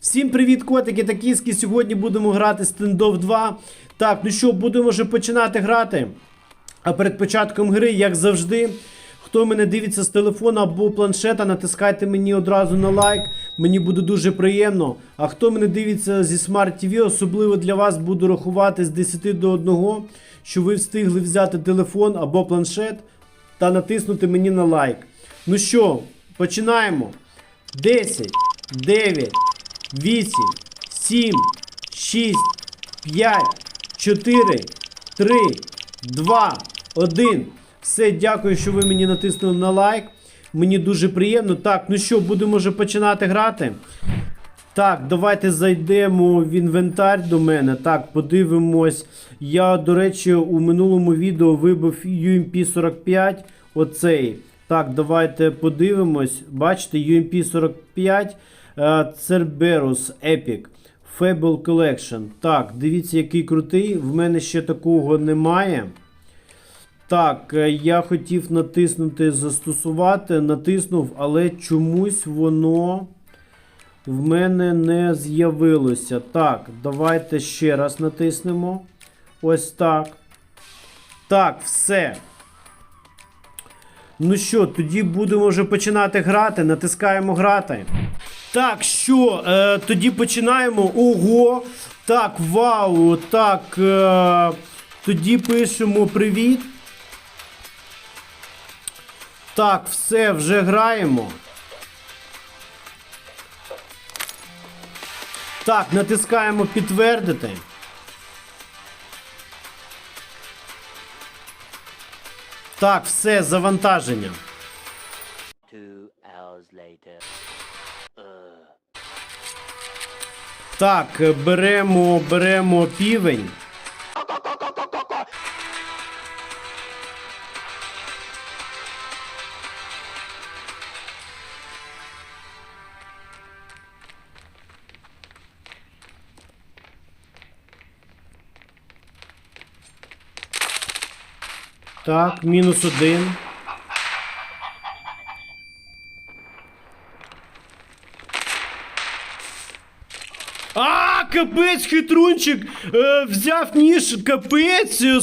Всім привіт, котики та кіски. Сьогодні будемо грати стендов 2. Так, ну що, будемо вже починати грати. А перед початком гри, як завжди, хто мене дивиться з телефона або планшета, натискайте мені одразу на лайк. Мені буде дуже приємно. А хто мене дивиться зі Smart TV, особливо для вас буду рахувати з 10 до 1, що ви встигли взяти телефон або планшет та натиснути мені на лайк. Ну що, починаємо. 10, 9, 8, 7, 6, 5, 4, 3, 2, 1. Все, дякую, що ви мені натиснули на лайк. Мені дуже приємно. Так, ну що, будемо вже починати грати. Так, давайте зайдемо в інвентар до мене. Так, подивимось. Я, до речі, у минулому відео вибив UMP 45. Оцей. Так, давайте подивимось. Бачите, UMP 45 е, Cerberus Epic. Fable Collection. Так, дивіться, який крутий. В мене ще такого немає. Так, е, я хотів натиснути застосувати, натиснув, але чомусь воно в мене не з'явилося. Так, давайте ще раз натиснемо. Ось так. Так, все. Ну що, тоді будемо вже починати грати. Натискаємо грати. Так, що, е, тоді починаємо. Ого! Так, вау! Так. Е, тоді пишемо привіт. Так, все, вже граємо. Так, натискаємо підтвердити. Так, все, завантаження. Two hours later. Так, беремо, беремо півень. Так, мінус один. А, капець, хитрунчик! Е, взяв ніж, капець, е,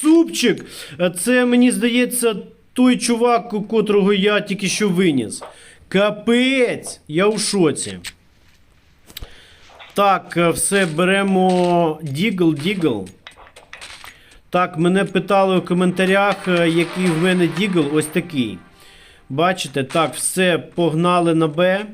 супчик. Е, Це, мені здається, той чувак, у котрого я тільки що виніс. Капець! Я у шоці. Так, е, все, беремо Дігл, Дігл. Так, мене питали у коментарях, е, який в мене Дігл, ось такий. Бачите, так, все, погнали на Б.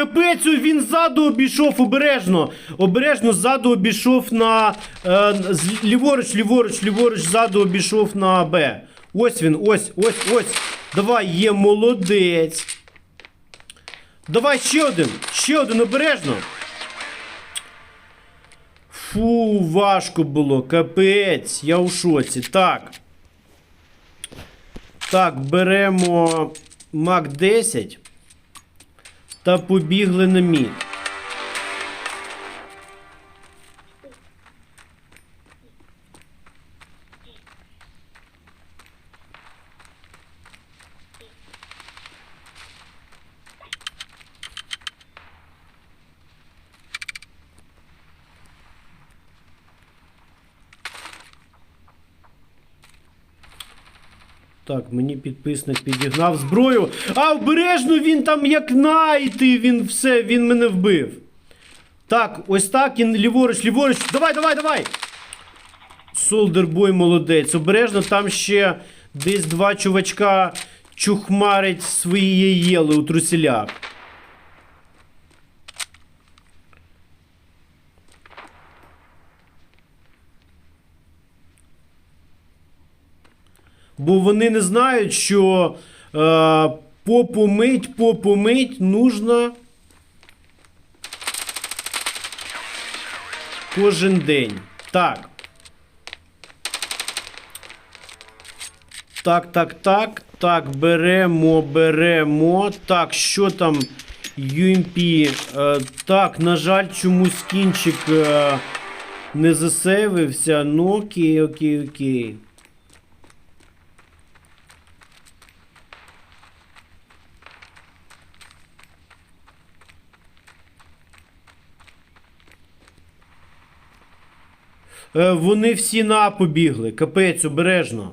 Капець, він ззаду обійшов обережно. Обережно ззаду обійшов на. Е, ліворуч, ліворуч, ліворуч, ззаду обійшов на Б. Ось він, ось, ось, ось. Давай, є молодець. Давай ще один. Ще один обережно. Фу, важко було, капець, я у шоці. Так. Так, беремо Мак 10 та побігли на мід. Так, мені підписник підігнав зброю. А обережно він там як найти, він все, він мене вбив. Так, ось так, і ліворуч, ліворуч. Давай, давай, давай. Солдербой молодець. Обережно там ще десь два чувачка чухмарить свої єли у трусілях. Бо вони не знають, що е, попу мить, попу мить нужно кожен день. Так. Так, так, так. Так, беремо, беремо. Так, що там? UMP. Е, так, на жаль, чомусь кінчик е, не засейвився. Ну, окей, окей, окей. Вони всі на побігли. Капець, обережно.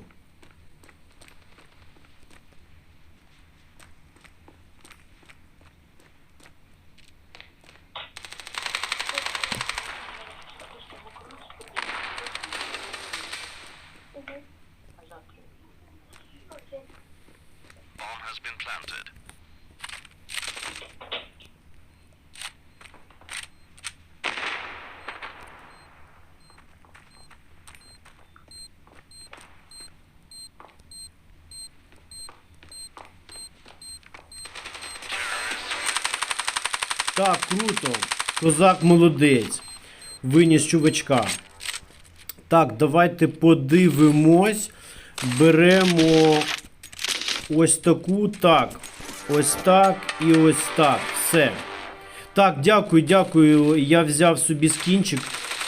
Bomb has been planted. Так, круто. Козак молодець. Виніс чувачка. Так, давайте подивимось. Беремо ось таку. Так. Ось так і ось так. Все. Так, дякую, дякую. Я взяв собі скінчик.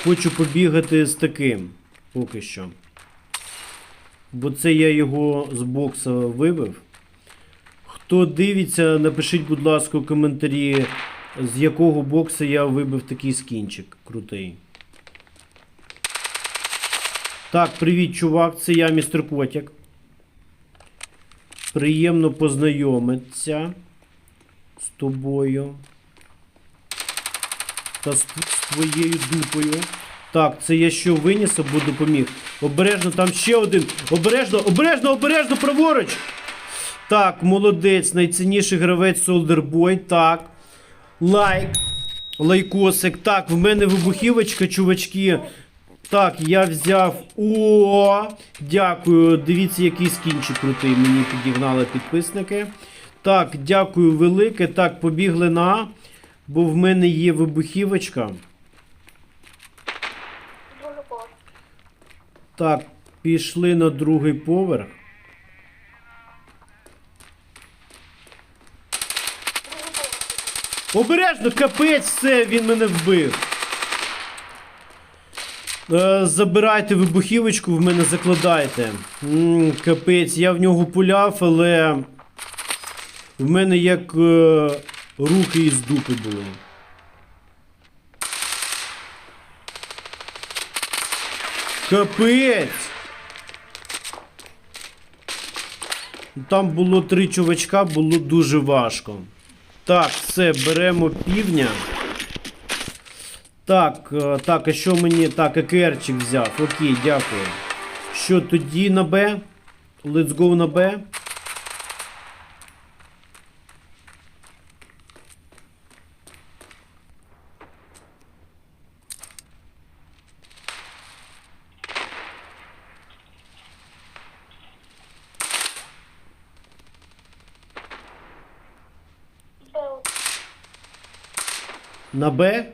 Хочу побігати з таким. Поки що. Бо це я його з бокса вибив. Хто дивиться, напишіть, будь ласка, у коментарі, з якого бокса я вибив такий скінчик крутий. Так, привіт, чувак, це я, містер Котяк. Приємно познайомитися з тобою. Та з, твоєю дупою. Так, це я що виніс або допоміг? Обережно, там ще один. Обережно, обережно, обережно, праворуч! Так, молодець, найцінніший гравець Boy. Так. Лайк. Лайкосик. Так, в мене вибухівочка, чувачки. Так, я взяв. О! Дякую. Дивіться, який скінчик крутий. Мені підігнали підписники. Так, дякую велике. Так, побігли на. Бо в мене є вибухівочка. Так, пішли на другий поверх. Обережно, капець, все, він мене вбив. Е, забирайте вибухівочку, в мене закладайте. капець, я в нього пуляв, але в мене як е, руки із дупи були. Капець! Там було три чувачка, було дуже важко. Так, все, беремо півня. Так, е, так, а що мені. Так, екерчик взяв. Окей, дякую. Що тоді на Б? Let's go на Б. На Б?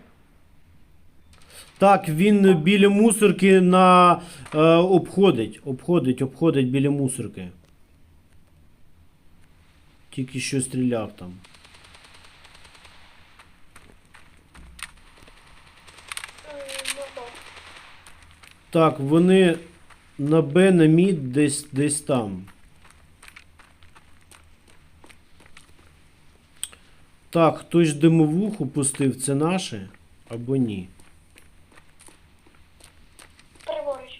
Так, він біля мусорки на е, обходить. Обходить, обходить біля мусорки. Тільки що стріляв там. Так, вони на Б, на мід десь десь там. Так, хтось димовуху пустив, це наше або ні? Праворуч.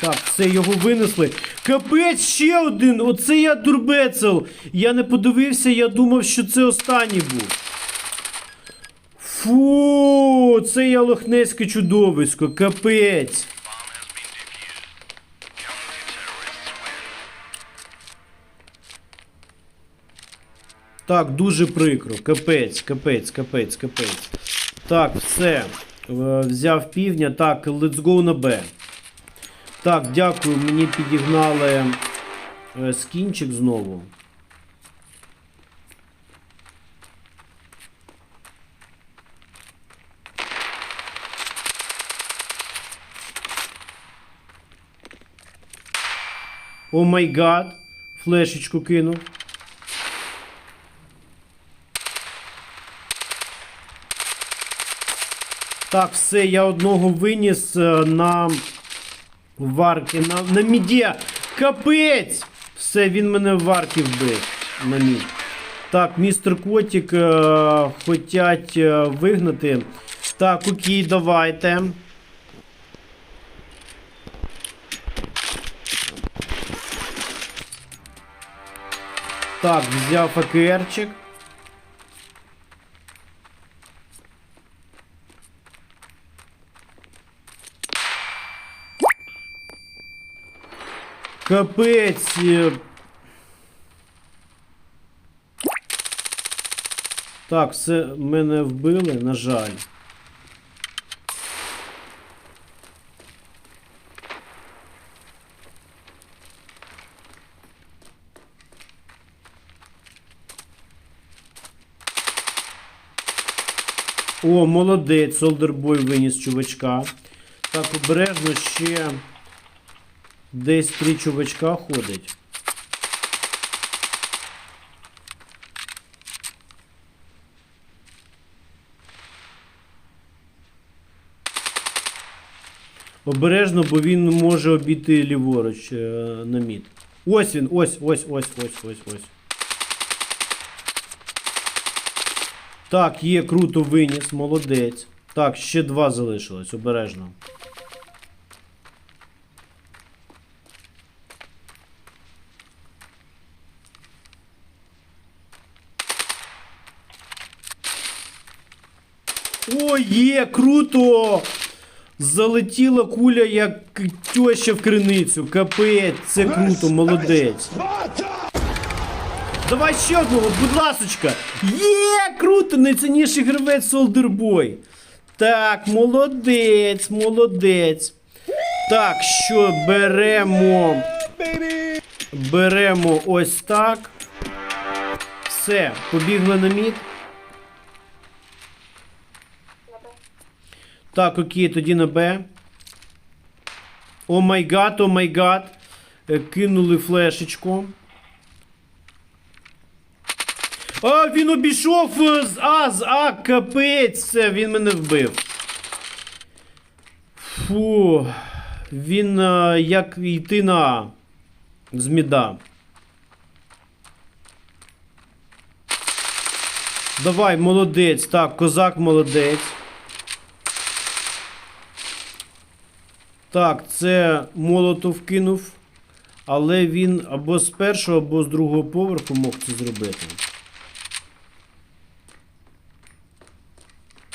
Так, все, його винесли. Капець, ще один! Оце я дурбецел! Я не подивився, я думав, що це останній був. Фу, це я лохнецьке чудовисько, капець. Так, дуже прикро. Капець, капець, капець, капець. Так, все. Е, взяв півня. Так, let's go на Б. Так, дякую. Мені підігнали е, скінчик знову. О май гад. Флешечку кину. Так, все, я одного виніс е, на варки. На, на міді. Капець! Все, він мене в варки вбив. На мід. Так, містер Котік е, хотять е, вигнати. Так, окей, давайте. Так, взяв АКРчик. Капець. е. Так, все мене вбили, на жаль. О, молодець, Солдербой виніс чувачка. Так, обережно ще десь три чувачка ходить. Обережно, бо він може обійти ліворуч е, на мід. Ось він, ось, ось, ось, ось, ось, ось. Так, є, круто виніс, молодець. Так, ще два залишилось, обережно. О, є, круто! Залетіла куля, як тьоща в криницю. Капець, це круто, молодець. Давай ще одного, будь ласочка. Є, круто, найцінніший гравець Солдербой. Так, молодець, молодець. Так, що беремо. Беремо ось так. Все, побігли на мід. Так, окей, тоді на Б. О май гад, о май гад. Е, Кинули флешечку. А, він обійшов е, з А, з А, капець, він мене вбив. Фу. Він е, як йти на А. З міда. Давай, молодець. Так, козак молодець. Так, це молотов кинув. Але він або з першого, або з другого поверху мог це зробити.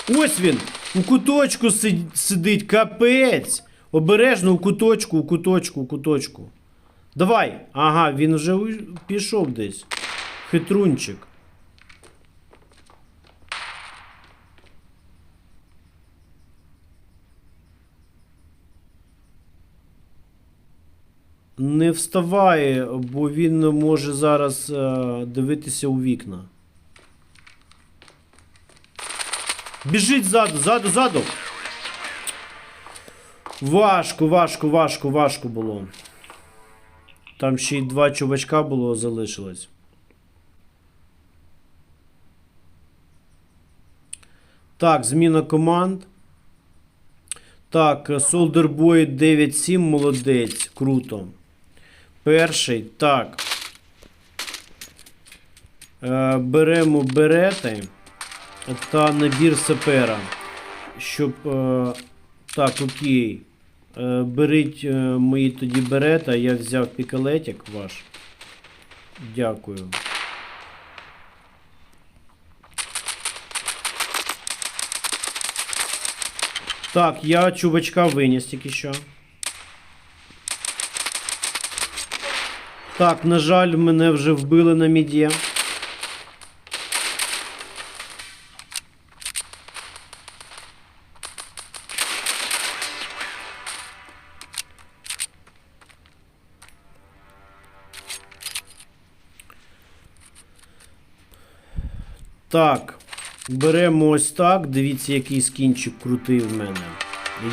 Ось він! У куточку сидить, капець! Обережно у куточку, у куточку, у куточку. Давай! Ага, він вже пішов десь. Хитрунчик. Не вставає, бо він може зараз е, дивитися у вікна. Біжить ззаду, ззаду, ззаду. Важко, важко, важко, важко було. Там ще й два чувачка було залишилось. Так, зміна команд. Так, Boy 9-7, молодець, круто. Перший, так. Е, беремо берети та набір сапера. Щоб. Е, так, окей. Е, беріть е, мої тоді берета, я взяв пікалетик ваш. Дякую. Так, я чувачка виніс тільки що. Так, на жаль, мене вже вбили на міді. Так, беремо ось так. Дивіться, який скінчик крутий в мене.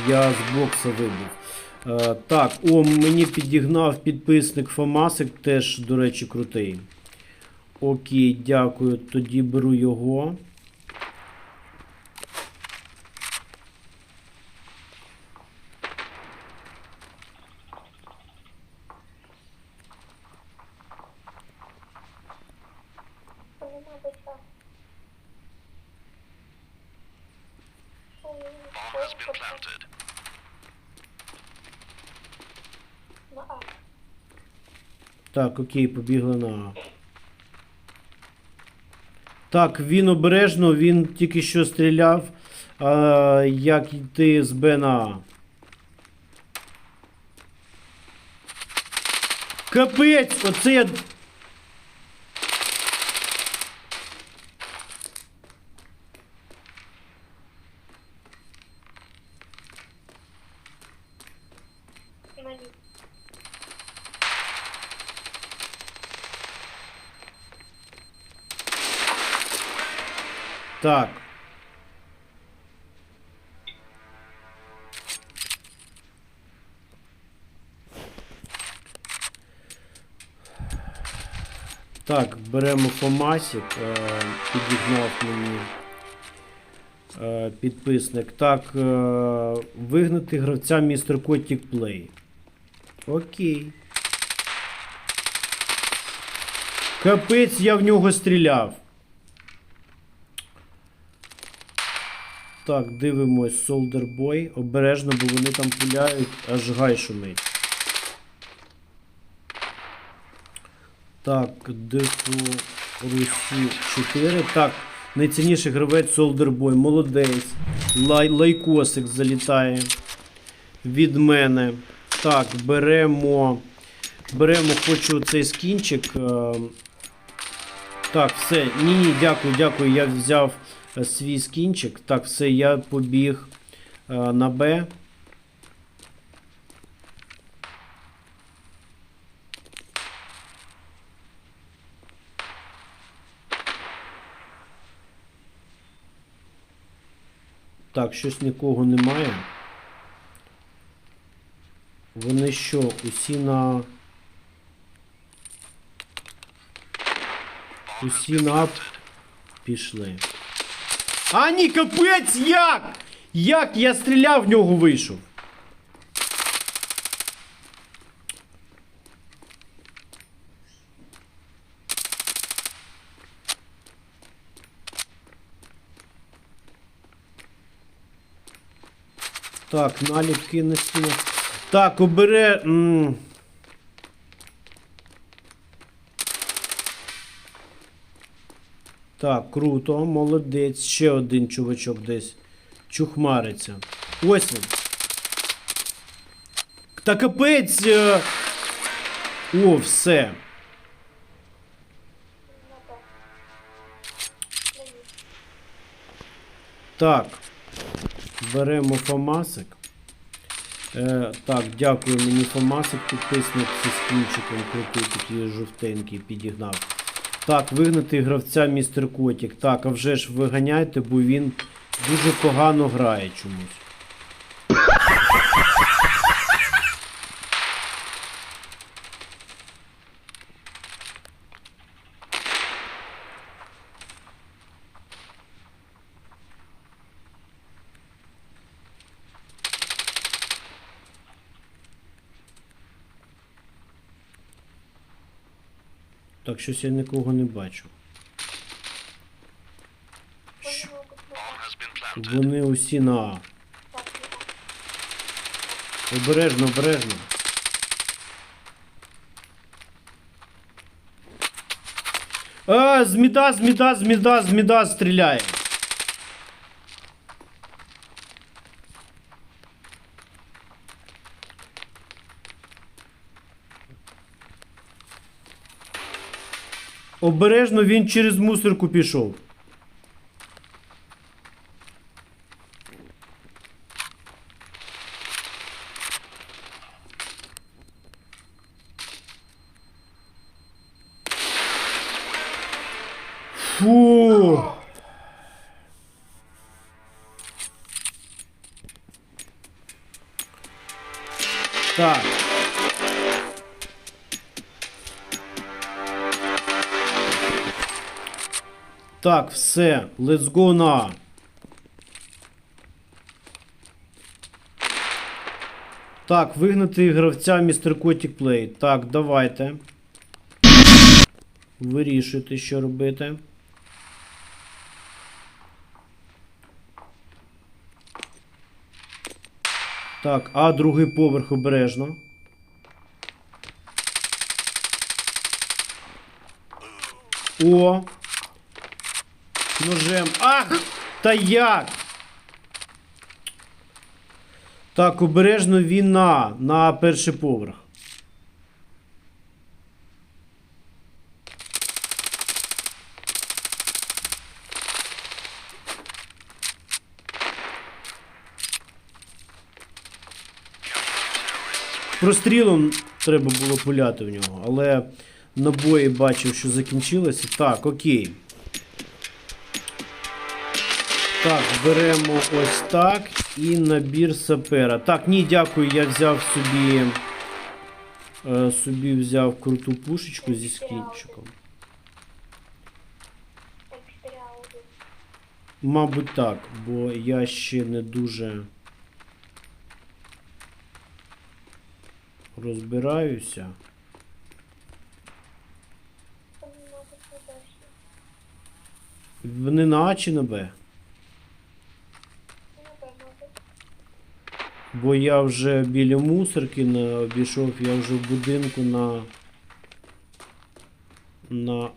Я з бокса вибив. Е, так, о, мені підігнав підписник Фомасик, теж, до речі, крутий. Окей, дякую. Тоді беру його. Has been planted. На А. Так, окей, побігли на А. Так, він обережно, він тільки що стріляв. А, як йти з Б на А. Капець! Оце я. Так. Так, беремо Фомасік, е, підігнав мені е, підписник. Так, е, вигнати гравця містер Котік Плей. Окей. Капець, я в нього стріляв. Так, дивимось Soldier Boy. Обережно, бо вони там пуляють, аж гай шумить. Так, Дефу Русі 4. Так, найцінніший гравець Soldier Boy. Молодець. Лай, лайкосик залітає від мене. Так, беремо. Беремо, хочу цей скінчик. е, Так, все. Ні, ні, дякую, дякую. Я взяв свій скінчик. Так, все, я побіг е, на Б. Так, щось нікого немає. Вони що, усі на. Усі на пішли. А ні, капець, як? Як я стріляв в нього вийшов? Так, наліпки на стіну. Так, обере. Так, круто, молодець. Ще один чувачок десь чухмариться. Ось він. Та капець. е, О, все. Так. Беремо Фомасик. Е, так, дякую мені Фомасик, підписник зі скінчиком крутий, такий жовтенький підігнав. Так, вигнати гравця містер Котік. Так, а вже ж виганяйте, бо він дуже погано грає чомусь. Так, щось я нікого не бачу. Щ- Вони усі на А. Обережно, обережно. А, зміда, зміда, зміда, зміда стріляє. Обережно він через мусорку пішов. Фу. Так. Так, все. Let's go на. Так, вигнати гравця містер Котік Плей. Так, давайте. Вирішуйте, що робити. Так, а другий поверх обережно. О! Ножем. Ах! Та як? Так, обережно він на, перший поверх. Прострілом треба було пуляти в нього, але набої бачив, що закінчилося. Так, окей. Так, беремо ось так і набір сапера. Так, ні, дякую, я взяв собі. Е, собі взяв круту пушечку зі скінчиком. Мабуть, так, бо я ще не дуже розбираюся. Вони на А чи на Б? Не напевно, мабуть. Бо я вже біля мусорки не обійшов, я вже в будинку на. На.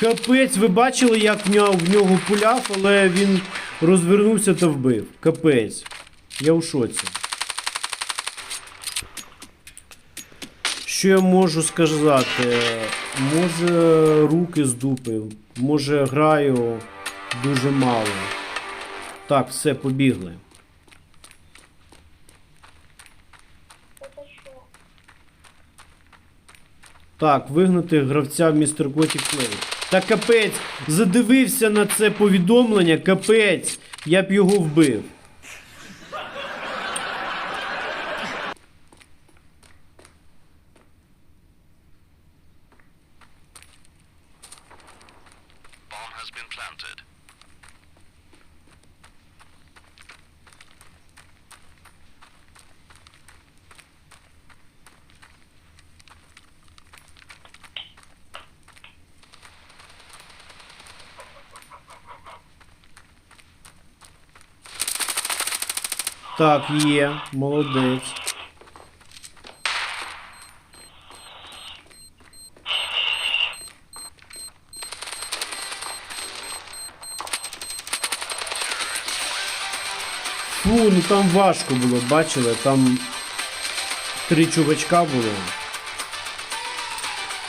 Капець, ви бачили, як в нього, пуляв, але він розвернувся та вбив. Капець. Я у шоці. Що я можу сказати? Може руки здупив, може граю дуже мало. Так, все, побігли. Це за що? Так, вигнати гравця в містер Готік Плей. Та капець! Задивився на це повідомлення, капець! Я б його вбив. Bomb has been planted. Так, є, молодець. Фу, ну там важко було, бачили, там три чувачка було.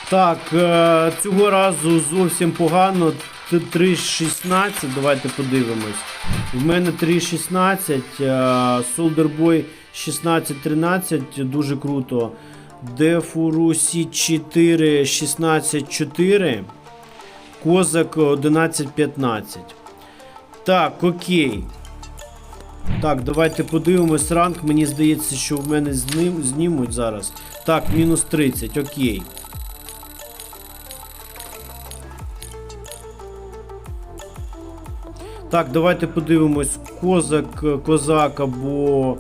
Так, е, цього разу зовсім погано. 3.16, давайте подивимось. В мене 3.16, е, Soldier Boy 16.13, дуже круто. Дефурусі 4 16.4. Козак 11.15. Так, окей. Так, давайте подивимось ранг. Мені здається, що в мене з ним знімуть зараз. Так, мінус 30, окей. Так, давайте подивимось. Козак, козак або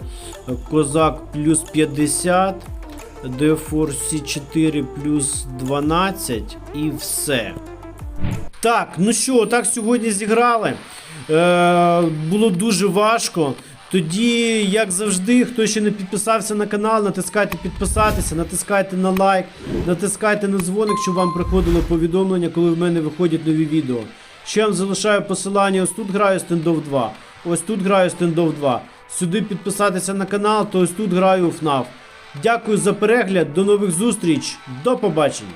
козак плюс 50. Дефорсі 4 плюс 12 і все. Так, ну що, так сьогодні зіграли. Е, було дуже важко. Тоді, як завжди, хто ще не підписався на канал, натискайте підписатися, натискайте на лайк, натискайте на дзвоник, щоб вам приходило повідомлення, коли в мене виходять нові відео. Ще вам залишаю посилання. Ось тут граю стендов 2. Ось тут граю стендов 2. Сюди підписатися на канал, то ось тут граю у ФНАФ. Дякую за перегляд, до нових зустріч, до побачення.